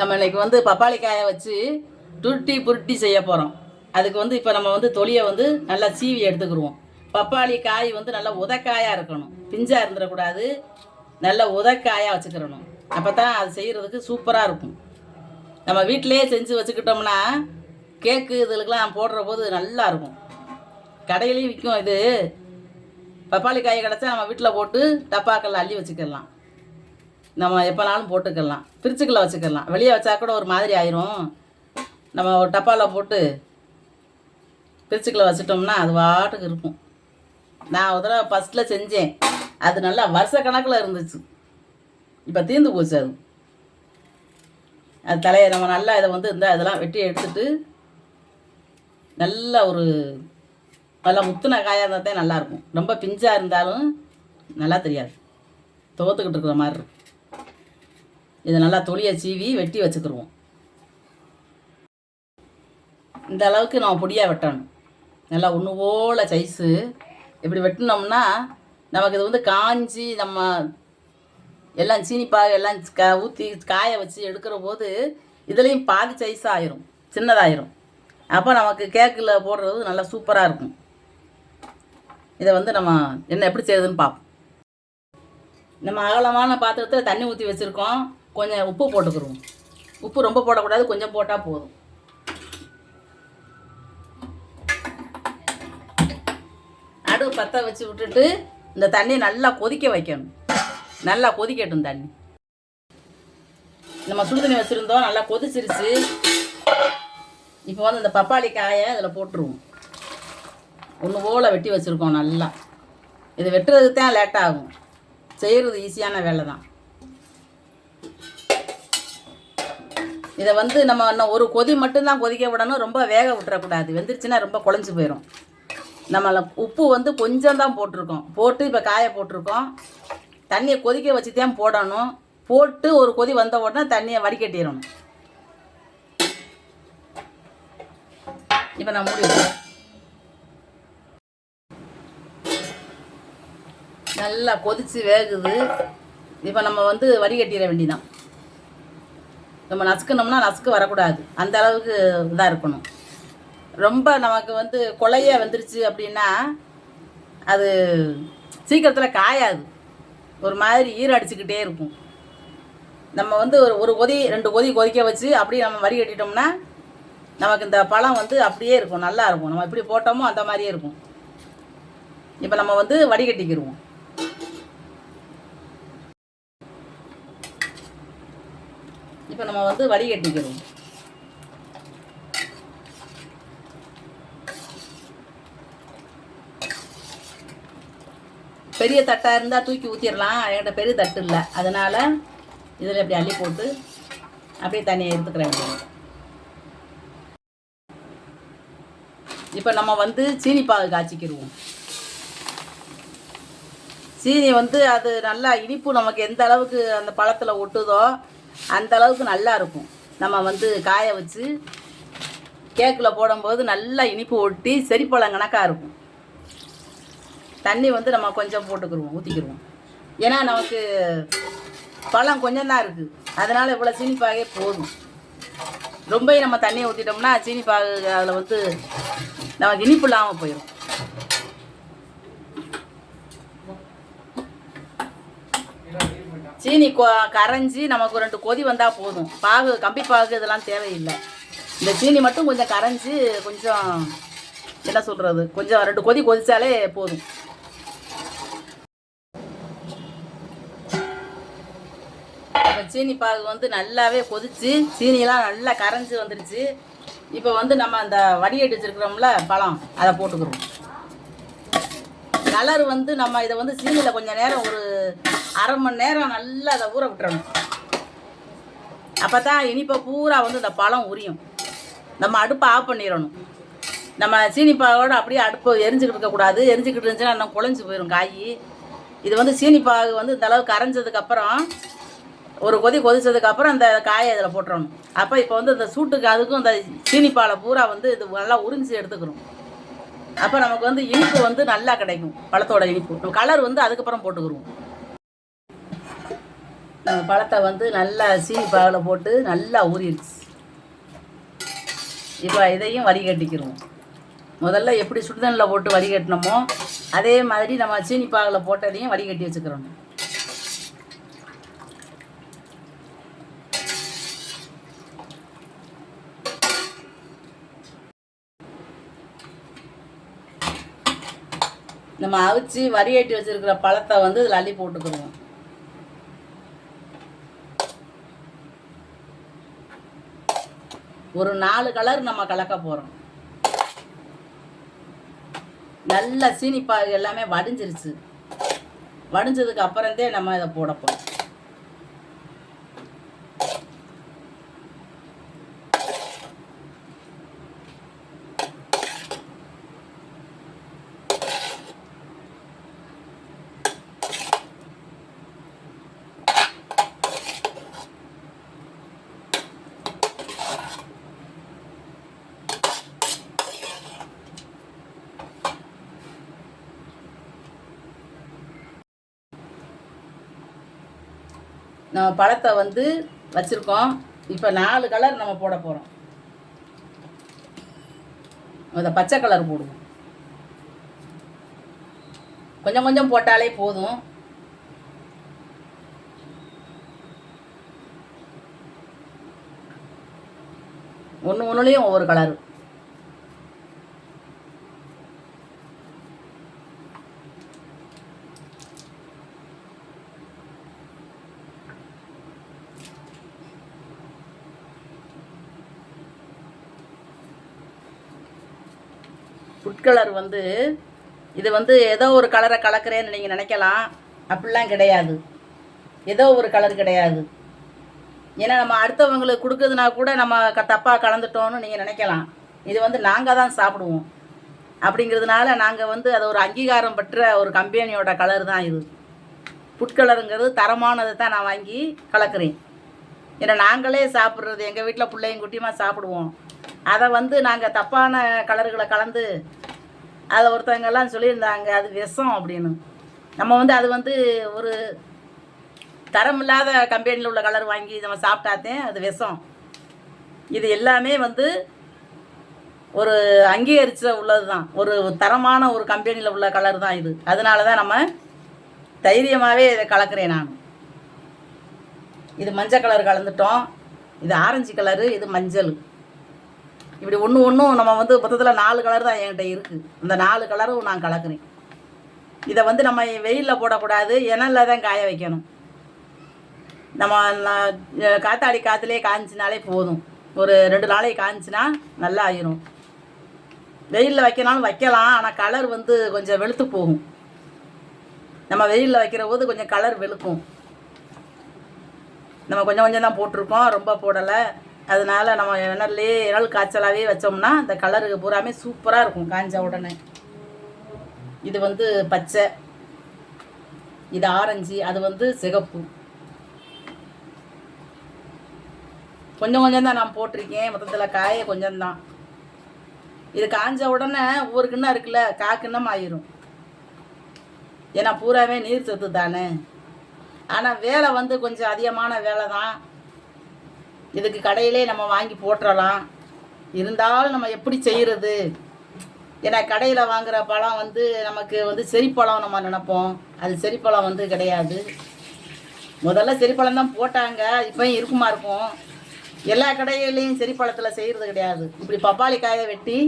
நம்ம இன்னைக்கு வந்து பப்பாளி காயை வச்சு துருட்டி புருட்டி செய்ய போகிறோம் அதுக்கு வந்து இப்போ நம்ம வந்து தொலியை வந்து நல்லா சீவி எடுத்துக்கிடுவோம் பப்பாளி காய் வந்து நல்லா உதக்காயாக இருக்கணும். பிஞ்சாக இருந்துடக்கூடாது. நல்ல உதக்காயாக வச்சுக்கிறணும் அப்போ தான் அது செய்கிறதுக்கு சூப்பராக இருக்கும். நம்ம வீட்டிலேயே செஞ்சு வச்சுக்கிட்டோம்னா கேக்கு இதுகளுக்கெல்லாம் போடுற போது நல்லா இருக்கும். கடையிலையும் விற்கும் இது. பப்பாளி காய் கிடச்சா நம்ம வீட்டில் போட்டு டப்பாக்கள் அள்ளி வச்சுக்கலாம் நம்ம எப்போனாலும் போட்டுக்கலாம். ஃப்ரிட்ஜுக்குள்ளே வச்சுக்கலாம். வெளியே வச்சா கூட ஒரு மாதிரி ஆயிரும். நம்ம ஒரு டப்பாவில் போட்டு பிரிச்சுக்கில் வச்சிட்டோம்னா அது வாட்டுக்கு இருக்கும். நான் ஒரு தடவை ஃபஸ்ட்டில் செஞ்சேன். அது நல்லா வருஷ கணக்கில் இருந்துச்சு. இப்போ தீர்ந்து போச்சு அது. அது தலையை நம்ம நல்லா இதை வந்து இந்த இதெல்லாம் வெட்டி எடுத்துட்டு நல்ல ஒரு நல்லா முத்துன காயாக இருந்தால் தான் நல்லாயிருக்கும். ரொம்ப பிஞ்சாக இருந்தாலும் நல்லா தெரியாது. துவத்துக்கிட்டு இருக்கிற மாதிரி இருக்கும். இதை நல்லா தொளியை சீவி வெட்டி வச்சுக்கிடுவோம் இந்த அளவுக்கு நம்ம பொடியாக வெட்டணும். நல்லா ஒன்று போல் சைஸு. இப்படி வெட்டினோம்னா நமக்கு இது வந்து காஞ்சி நம்ம எல்லாம் சீனிப்பாக எல்லாம் க ஊற்றி காய வச்சு எடுக்கிற போது இதுலேயும் பாதி சைஸ் ஆயிரும். சின்னதாயிரும். அப்போ நமக்கு கேக்கில் போடுறது நல்லா சூப்பராக இருக்கும். இதை வந்து நம்ம என்ன எப்படி செய்யுதுன்னு பார்ப்போம் நம்ம அகலமான பாத்திரத்தில் தண்ணி ஊற்றி வச்சுருக்கோம். கொஞ்சம் உப்பு போட்டுக்கிருவோம். உப்பு ரொம்ப போடக்கூடாது கொஞ்சம் போட்டால் போதும். அடுப்பு பற்ற வச்சு விட்டுட்டு இந்த தண்ணியை நல்லா கொதிக்க வைக்கணும். நல்லா கொதிக்கட்டும் தண்ணி. நம்ம சுடுதண்ணி வச்சுருந்தோம் நல்லா கொதிச்சிருச்சு. இப்போ வந்து இந்த பப்பாளி காயை அதில் போட்டுருவோம். ஒன்று ஓலை வெட்டி வச்சுருக்கோம் நல்லா. இது வெட்டுறதுக்கு தான் லேட் ஆகும் செய்கிறது ஈஸியான வேலை தான் இதை வந்து நம்ம இன்னும் ஒரு கொதி மட்டும்தான் கொதிக்க விடணும். ரொம்ப வேக விட்டுறக்கூடாது. வெந்துருச்சுன்னா ரொம்ப குழஞ்சி போயிடும் நம்ம உப்பு வந்து கொஞ்சம் தான் போட்டிருக்கோம். போட்டு இப்போ காய போட்டிருக்கோம். தண்ணியை கொதிக்க வச்சு தான் போடணும். போட்டு ஒரு கொதி வந்த உடனே தண்ணியை வடிகட்டிடணும். இப்போ நான் மூடி நல்லா கொதிச்சு வேகுது. இப்போ நம்ம வந்து வடிகட்டிட வேண்டிதான். நம்ம நசுக்கணும்னா நசுக்கு வரக்கூடாது. அந்த அளவுக்கு இதாக இருக்கணும். ரொம்ப நமக்கு வந்து கொலைய வந்துருச்சு அப்படின்னா அது சீக்கிரத்தில் காயாது. ஒரு மாதிரி ஈரம் அடிச்சுக்கிட்டே இருக்கும். நம்ம வந்து ஒரு ஒரு கொதி ரெண்டு கொதி கொதிக்க வச்சு அப்படியே நம்ம வரி கட்டிட்டோம்னா நமக்கு இந்த பழம் வந்து அப்படியே இருக்கும். நல்லா இருக்கும். நம்ம எப்படி போட்டோமோ அந்த மாதிரியே இருக்கும். இப்போ நம்ம வந்து வடிகட்டிக்கிடுவோம் இப்போ நம்ம வந்து வடிகட்டிக்கிறோம் பெரிய தட்டாக இருந்தால் தூக்கி ஊற்றிடலாம் என்கிட்ட பெரிய தட்டு இல்லை. அதனால் இதில் இப்படி அள்ளி போட்டு அப்படியே தண்ணியை எடுத்துக்கிறேன் இப்போ நம்ம வந்து சீனி பாகு காய்ச்சிக்கிடுவோம் சீனி வந்து அது நல்லா இனிப்பு நமக்கு எந்த அளவுக்கு அந்த பழத்தில் ஒட்டுதோ அந்த அளவுக்கு நல்லா இருக்கும். நம்ம வந்து காய வச்சு கேக்கில் போடும்போது நல்லா இனிப்பு ஒட்டி செரிப்பழம் கணக்காக இருக்கும். தண்ணி வந்து நம்ம கொஞ்சம் போட்டுக்கிருவோம் ஊற்றிக்கிடுவோம் ஏன்னா நமக்கு பழம் கொஞ்சம் தான் இருக்குது அதனால் இவ்வளோ சீனி பாகே போதும். ரொம்ப நம்ம தண்ணியை ஊற்றிட்டோம்னா சீனி பாகு அதில் வந்து நமக்கு இனிப்பு இல்லாமல் போயிடும் சீனி கொ கரைஞ்சி நமக்கு ரெண்டு கொதி வந்தால் போதும். பாகு கம்பி பாகு இதெல்லாம் தேவையில்லை. இந்த சீனி மட்டும் கொஞ்சம் கரைஞ்சி கொஞ்சம் என்ன சொல்கிறது கொஞ்சம் ரெண்டு கொதி கொதிச்சாலே போதும். சீனி பாகு வந்து நல்லாவே கொதிச்சு சீனியெல்லாம் நல்லா கரைஞ்சி வந்துடுச்சு இப்போ வந்து நம்ம அந்த வடிகட்டி வச்சுருக்கிறோம்ல பழம் அதை போட்டுக்கிறோம். கலர் வந்து நம்ம இதை வந்து சீனியில் கொஞ்சம் நேரம் ஒரு அரை மணி நேரம் நல்லா அதை ஊற விட்டுறணும். அப்போ தான் இனிப்பை பூரா வந்து இந்த பழம் உரியும். நம்ம அடுப்பை ஆஃப் பண்ணிடணும். நம்ம சீனி அப்படியே அடுப்பு எரிஞ்சுக்கிட்டு இருக்கக்கூடாது எரிஞ்சுக்கிட்டு இருந்துச்சுன்னா இன்னும் குழஞ்சி போயிடும் காய். இது வந்து சீனிப்பாகு வந்து இந்த அரைஞ்சதுக்கப்புறம் கரைஞ்சதுக்கப்புறம் ஒரு கொதி கொதிச்சதுக்கப்புறம் அந்த காயை இதில் போட்டுறணும். அப்போ இப்போ வந்து இந்த சூட்டுக்கு அதுக்கும் இந்த சீனிப்பாலை பூரா வந்து இது நல்லா உறிஞ்சி எடுத்துக்கிறோம் அப்போ நமக்கு வந்து இனிப்பு வந்து நல்லா கிடைக்கும். பழத்தோட இனிப்பு. கலர் வந்து அதுக்கப்புறம் போட்டுக்கிருவோம். பழத்தை வந்து நல்லா சீனி பாகில் போட்டு நல்லா ஊறிடுச்சு. இப்போ இதையும் வடிகட்டிக்கிறோம் முதல்ல எப்படி சுடுதண்ணில் போட்டு வடிகட்டினோமோ அதே மாதிரி நம்ம சீனி பாகில் போட்டதையும் வடிகட்டி வச்சுக்கிறோம். நம்ம அவிச்சு வடிகட்டி வச்சிருக்கிற பழத்தை வந்து இதில் அள்ளி போட்டுக்கிடுவோம் ஒரு நாலு கலர் நம்ம கலக்க போகிறோம் நல்ல சீனிப்பாகு எல்லாமே வடிஞ்சிருச்சு. வடிஞ்சதுக்கு அப்புறந்தே நம்ம இதை போட போகிறோம் நம்ம பழத்தை வந்து வச்சுருக்கோம். இப்போ நாலு கலர் நம்ம போட போகிறோம் அதை பச்சை கலர் போடுவோம். கொஞ்சம் கொஞ்சம் போட்டாலே போதும். ஒன்று ஒன்றுலேயும் ஒவ்வொரு கலரு ஃபுட் கலர் வந்து இது வந்து ஏதோ ஒரு கலரை கலக்கிறேன்னு நீங்கள் நினைக்கலாம். அப்படிலாம் கிடையாது. ஏதோ ஒரு கலர் கிடையாது. ஏன்னா நம்ம அடுத்தவங்களுக்கு கொடுக்குறதுனா கூட நம்ம க தப்பாக கலந்துட்டோம்னு நீங்கள் நினைக்கலாம். இது வந்து நாங்கள் தான் சாப்பிடுவோம். அப்படிங்கிறதுனால நாங்கள் வந்து அது ஒரு அங்கீகாரம் பெற்ற ஒரு கம்பெனியோட கலர் தான் இது. ஃபுட் கலருங்கிறது தரமானதை தான் நான் வாங்கி கலக்கிறேன். ஏன்னா நாங்களே சாப்பிட்றது எங்கள் வீட்டில் பிள்ளைங்க குட்டியமாக சாப்பிடுவோம். அதை வந்து நாங்கள் தப்பான கலர்களை கலந்து அதை ஒருத்தவங்கெல்லாம் சொல்லியிருந்தாங்க அது விஷம் அப்படின்னு. நம்ம வந்து அது வந்து ஒரு தரமில்லாத கம்பெனியில் உள்ள கலர் வாங்கி நம்ம சாப்பிட்டாத்தே அது விஷம். இது எல்லாமே வந்து ஒரு அங்கீகரிச்ச உள்ளது தான் ஒரு தரமான ஒரு கம்பெனியில் உள்ள கலர் தான் இது. அதனால தான் நம்ம தைரியமாகவே இதை கலக்கிறேன் நான். இது மஞ்சள் கலர் கலந்துட்டோம். இது ஆரஞ்சு கலரு இது மஞ்சள். இப்படி ஒன்று ஒன்றும் நம்ம வந்து மொத்தத்தில் நாலு கலர் தான் என்கிட்ட இருக்குது அந்த நாலு கலரும் நான் கலக்கிறேன். இதை வந்து நம்ம வெயிலில் போடக்கூடாது இணலில் தான் காய வைக்கணும். நம்ம காத்தாடி காற்றுலேயே காய்ச்சினாலே போதும். ஒரு ரெண்டு நாளைக்கு காய்ச்சினா நல்லா ஆயிரும். வெயிலில் வைக்கனாலும் வைக்கலாம் ஆனால் கலர் வந்து கொஞ்சம் வெளுத்து போகும். நம்ம வெயிலில் வைக்கிற போது கொஞ்சம் கலர் வெளுக்கும். நம்ம கொஞ்சம் கொஞ்சம் தான் போட்டிருக்கோம் ரொம்ப போடலை. அதனால நம்ம இணல்லே இணல் காய்ச்சலாகவே வச்சோம்னா இந்த கலருக்கு பூராமே சூப்பராக இருக்கும் காஞ்ச உடனே. இது வந்து பச்சை இது ஆரஞ்சு அது வந்து சிகப்பு. கொஞ்சம் கொஞ்சம் தான் நான் போட்டிருக்கேன் மொத்தத்தில் காய கொஞ்சம் தான். இது காஞ்ச உடனே ஒவ்வொரு கிண்ணம் இருக்குல்ல கா கிண்ணம் ஆயிரும். ஏன்னா பூராவே நீர் சத்து தானே. ஆனால் வேலை வந்து கொஞ்சம் அதிகமான வேலை தான். இதுக்கு கடையிலே நம்ம வாங்கி போட்டுறலாம் இருந்தாலும் நம்ம எப்படி செய்கிறது ஏன்னா கடையில் வாங்குகிற பழம் வந்து நமக்கு வந்து செரிப்பழம் நம்ம நினைப்போம். அது செரிப்பழம் வந்து கிடையாது. முதல்ல செரிப்பழம் தான் போட்டாங்க. இப்போயும் இருக்குமா இருக்கும். எல்லா கடையிலையும் செரிப்பழத்தில் செய்கிறது கிடையாது. இப்படி பப்பாளி காயை வெட்டி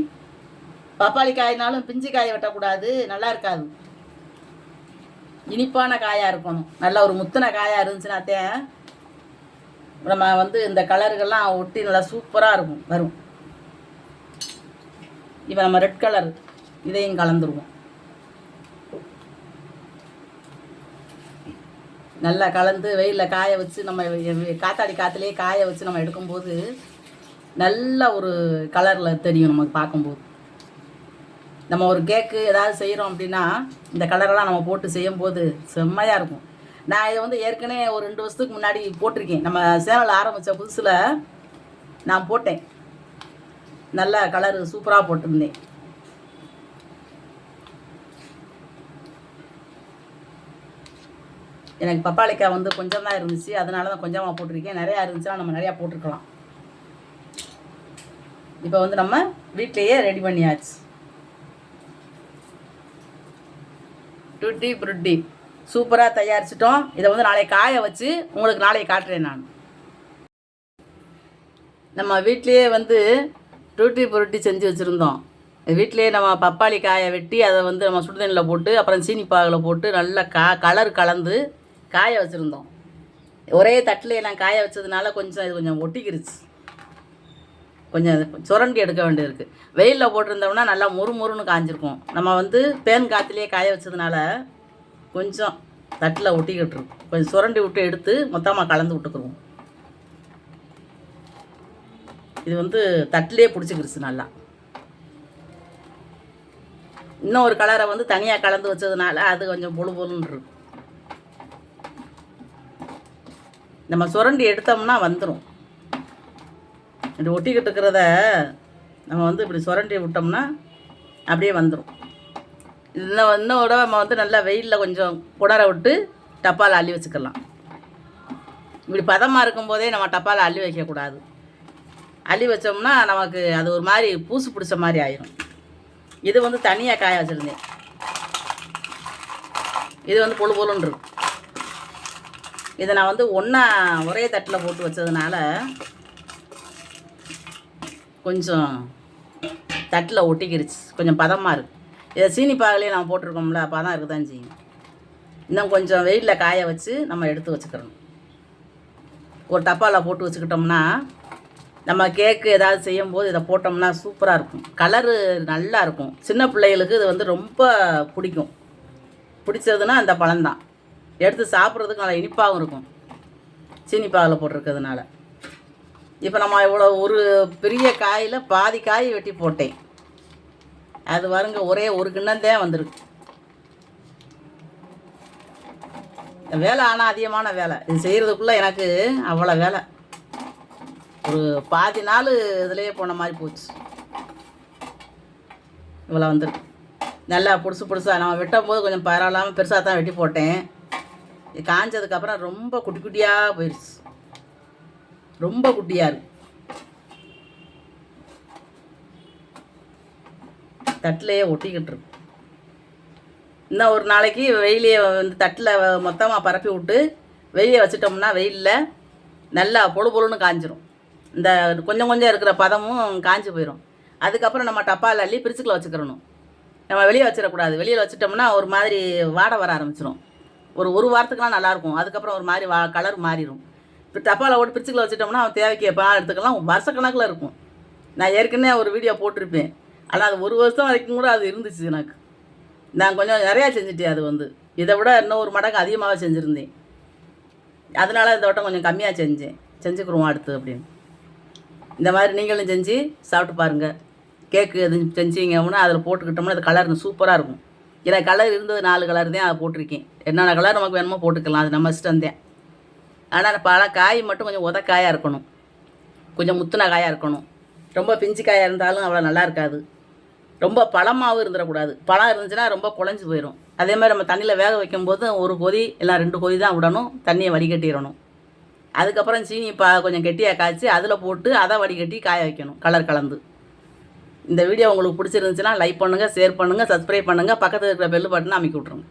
பப்பாளி காயினாலும் பிஞ்சு காயை வெட்டக்கூடாது. நல்லா இருக்காது. இனிப்பான காயாக இருக்கணும். நல்ல ஒரு முத்தின காயாக இருந்துச்சுனாத்தே நம்ம வந்து இந்த கலர்கள்லாம் ஒட்டி நல்லா சூப்பராக இருக்கும் வரும். இப்போ நம்ம ரெட் கலர் இதையும் கலந்துருவோம். நல்லா கலந்து வெயிலில் காய வச்சு நம்ம காத்தாடி காற்றுலேயே காய வச்சு நம்ம எடுக்கும்போது நல்ல ஒரு கலரில் தெரியும் நமக்கு பார்க்கும்போது. நம்ம ஒரு கேக்கு ஏதாவது செய்கிறோம் அப்படின்னா இந்த கலரெல்லாம் நம்ம போட்டு செய்யும்போது செம்மையாக இருக்கும். நான் இதை வந்து ஏற்கனவே ஒரு ரெண்டு வருஷத்துக்கு முன்னாடி போட்டிருக்கேன். நம்ம சேனல் ஆரம்பித்த புதுசில் நான் போட்டேன். நல்ல கலரு சூப்பராக போட்டிருந்தேன். எனக்கு பப்பாளிக்காய் வந்து கொஞ்சம் தான் இருந்துச்சு. அதனால தான் கொஞ்சமாக போட்டிருக்கேன். நிறையா இருந்துச்சுன்னா நம்ம நிறையா போட்டிருக்கலாம். இப்போ வந்து நம்ம வீட்லேயே ரெடி பண்ணியாச்சு. டுட்டி புருட்டி. சூப்பராக தயாரிச்சிட்டோம். இதை வந்து நாளை காய வச்சு உங்களுக்கு நாளை காட்டுறேன் நான். நம்ம வீட்லேயே வந்து டூட்டி புருட்டி செஞ்சு வச்சுருந்தோம். வீட்டிலேயே நம்ம பப்பாளி காயை வெட்டி அதை வந்து நம்ம சுடுதண்ணில் போட்டு அப்புறம் சீனி பாகில் போட்டு நல்லா கா கலர் கலந்து காய வச்சுருந்தோம். ஒரே தட்டில் நான் காய வச்சதுனால கொஞ்சம் இது கொஞ்சம் ஒட்டிக்கிருச்சு. கொஞ்சம் சுரண்டி எடுக்க வேண்டியிருக்கு. வெயிலில் போட்டிருந்தோம்னா நல்லா முறு முறுன்னு காஞ்சிருக்கும். நம்ம வந்து பேன் காற்றுலேயே காய வச்சதுனால கொஞ்சம் தட்டில் ஒட்டிக்கிட்டு இருக்கும். கொஞ்சம் சுரண்டி விட்டு எடுத்து மொத்தமாக கலந்து விட்டுக்குருவோம். இது வந்து தட்டிலே பிடிச்சிக்கிருச்சு நல்லா. இன்னும் ஒரு கலரை வந்து தனியாக கலந்து வச்சதுனால அது கொஞ்சம் பொழு பொழுன்னு இருக்கும். நம்ம சுரண்டி எடுத்தோம்னா வந்துடும் இப்படி ஒட்டிக்கிட்டு இருக்கிறத நம்ம வந்து இப்படி சுரண்டி விட்டோம்னா அப்படியே வந்துடும் இன்னும் இன்னும் விட நம்ம வந்து நல்லா வெயிலில் கொஞ்சம் புடர விட்டு டப்பாவில் அள்ளி வச்சுக்கலாம். இப்படி பதமாக இருக்கும்போதே நம்ம டப்பாவில் அள்ளி வைக்கக்கூடாது அள்ளி வச்சோம்னா நமக்கு அது ஒரு மாதிரி பூசு பிடிச்ச மாதிரி ஆயிரும். இது வந்து தனியாக காய வச்சுருந்தேன். இது வந்து பொழு பொழுன்னு இருக்கும் இதை நான் வந்து ஒன்றா ஒரே தட்டில் போட்டு வச்சதுனால கொஞ்சம் தட்டில் ஒட்டிக்கிருச்சு. கொஞ்சம் பதமாக இருக்குது இதை சீனி பாகலையே நம்ம போட்டிருக்கோம்ல அப்போ தான் தான் செய்யும். இன்னும் கொஞ்சம் வெயிலில் காய வச்சு நம்ம எடுத்து வச்சுக்கிறணும் ஒரு டப்பாவில் போட்டு வச்சுக்கிட்டோம்னா நம்ம கேக்கு ஏதாவது செய்யும் போது இதை போட்டோம்னா சூப்பராக இருக்கும். கலரு நல்லா இருக்கும். சின்ன பிள்ளைகளுக்கு இது வந்து ரொம்ப பிடிக்கும். பிடிச்சதுன்னா அந்த பழம்தான் எடுத்து சாப்பிட்றதுக்கு நல்லா இனிப்பாகவும் இருக்கும். சீனி பாகில் போட்டிருக்கிறதுனால. இப்போ நம்ம இவ்வளோ ஒரு பெரிய காயில் பாதி காய் வெட்டி போட்டேன். அது வருங்க ஒரே ஒரு கிண்ணந்தே வந்திருக்கு. வேலை ஆனால் அதிகமான வேலை. இது செய்கிறதுக்குள்ளே எனக்கு அவ்வளோ வேலை. ஒரு பாதி நாள் இதுலேயே போன மாதிரி போச்சு. இவ்வளோ வந்துருக்கு. நல்லா புதுசு புதுசாக நம்ம வெட்டும் போது கொஞ்சம் பரவாயில்லாமல் பெருசாக தான் வெட்டி போட்டேன். இது காஞ்சதுக்கப்புறம் ரொம்ப குட்டி குட்டியாக போயிடுச்சு ரொம்ப குட்டியாக இருக்குது தட்டிலேயே ஒட்டிக்கிட்டு இருக்கு இன்னும் ஒரு நாளைக்கு வெயிலையே வந்து தட்டில் மொத்தமாக பரப்பி விட்டு வெளியே வச்சிட்டோம்னா வெயிலில் நல்லா பொழு பொழுன்னு காஞ்சிரும். இந்த கொஞ்சம் கொஞ்சம் இருக்கிற பதமும் காஞ்சி போயிடும் அதுக்கப்புறம் நம்ம டப்பாவில் அள்ளி பிரிச்சுக்கில் வச்சுக்கிறணும். நம்ம வெளியே வச்சிடக்கூடாது. வெளியில் வச்சிட்டோம்னா ஒரு மாதிரி வாடை வர ஆரம்பிச்சிடும் ஒரு ஒரு வாரத்துக்குலாம் நல்லாயிருக்கும். அதுக்கப்புறம் ஒரு மாதிரி வா கலர் மாறிடும் இப்போ டப்பாவில் போட்டு பிரிச்சுக்கில் வச்சிட்டோம்னா அவன் தேவைக்கு எப்போ எடுத்துக்கலாம். வருஷக்கணக்கில் இருக்கும். நான் ஏற்கனவே ஒரு வீடியோ போட்டிருப்பேன். ஆனால் அது ஒரு வருஷம் வரைக்கும் கூட அது இருந்துச்சு எனக்கு. நான் கொஞ்சம் நிறையா செஞ்சுட்டேன் அது வந்து. இதை விட இன்னும் ஒரு மடங்கு அதிகமாக செஞ்சுருந்தேன். அதனால இந்த வட்டம் கொஞ்சம் கம்மியாக செஞ்சேன். செஞ்சுக்கிருவோம் அடுத்து அப்படின்னு. இந்த மாதிரி நீங்களும் செஞ்சு சாப்பிட்டு பாருங்கள் கேக்கு எதுவும் செஞ்சீங்கன்னா அதில் போட்டுக்கிட்டோம்னா அது கலர் சூப்பராக இருக்கும். ஏன்னா கலர் இருந்தது நாலு கலர் தான் அதை போட்டிருக்கேன். என்னென்ன கலர் நமக்கு வேணுமோ போட்டுக்கலாம் அது நம்ம இஷ்டம் தான். ஆனால் பல காய் மட்டும் கொஞ்சம் உத காயாக இருக்கணும். கொஞ்சம் முத்துன காயாக இருக்கணும். ரொம்ப பிஞ்சு காயாக இருந்தாலும் அவ்வளோ நல்லா இருக்காது. ரொம்ப பழமாகவும் இருந்துடக்கூடாது. பழம் இருந்துச்சுன்னா ரொம்ப குழஞ்சி போயிடும் அதே மாதிரி நம்ம தண்ணியில் வேக வைக்கும்போது ஒரு கொதி இல்லை ரெண்டு கொதி தான் விடணும். தண்ணியை வடிகட்டிடணும். அதுக்கப்புறம் சீனி பா கொஞ்சம் கெட்டியாக காய்ச்சி அதில் போட்டு அதை வடிகட்டி காய வைக்கணும் கலர் கலந்து. இந்த வீடியோ உங்களுக்கு பிடிச்சிருந்துச்சுன்னா லைக் பண்ணுங்கள் ஷேர் பண்ணுங்கள் சப்ஸ்கிரைப் பண்ணுங்கள் பக்கத்தில் இருக்கிற பெல் பட்டனை அமைக்கி விட்ருங்க